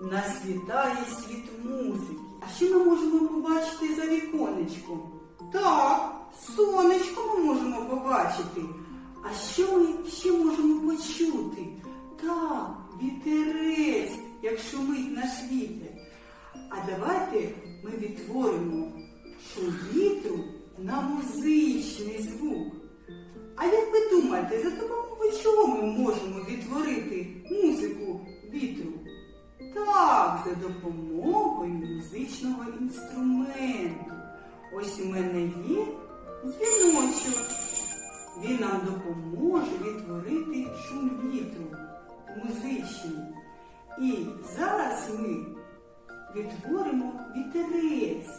нас вітає світ музики. А що ми можемо побачити за віконечком? Так, сонечко ми можемо побачити. А що ми ще можемо почути? Так, вітерець, як шумить наш вітер. А давайте ми відтворимо шум вітру на музичний звук. А як ви думаєте, за допомогою чого Так, за допомогою музичного інструменту. Ось у мене є дзвіночок. Він нам допоможе відтворити шум вітру музичний. І зараз ми відтворимо вітерець.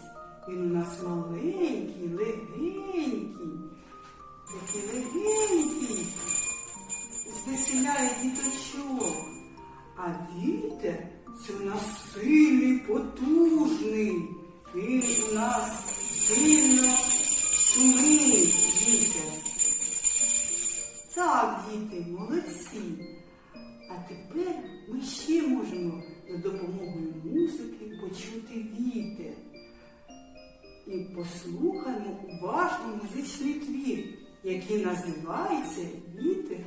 Він у нас маленький, легенький, такий легенький, звеселяє діточок. А вітер це у нас сильний, потужний. Він у нас сильно шумить вітер. Так, діти, молодці. А тепер ми ще можемо за допомогою музики почути вітер. І послухаємо уважно музичний твір, який називається Вітер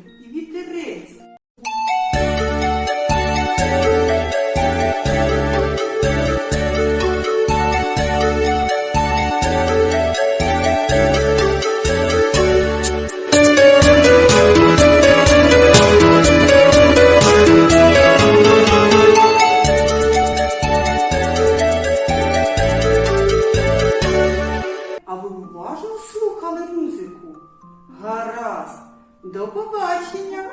ви уважно слухали музику? Гаразд. До побачення.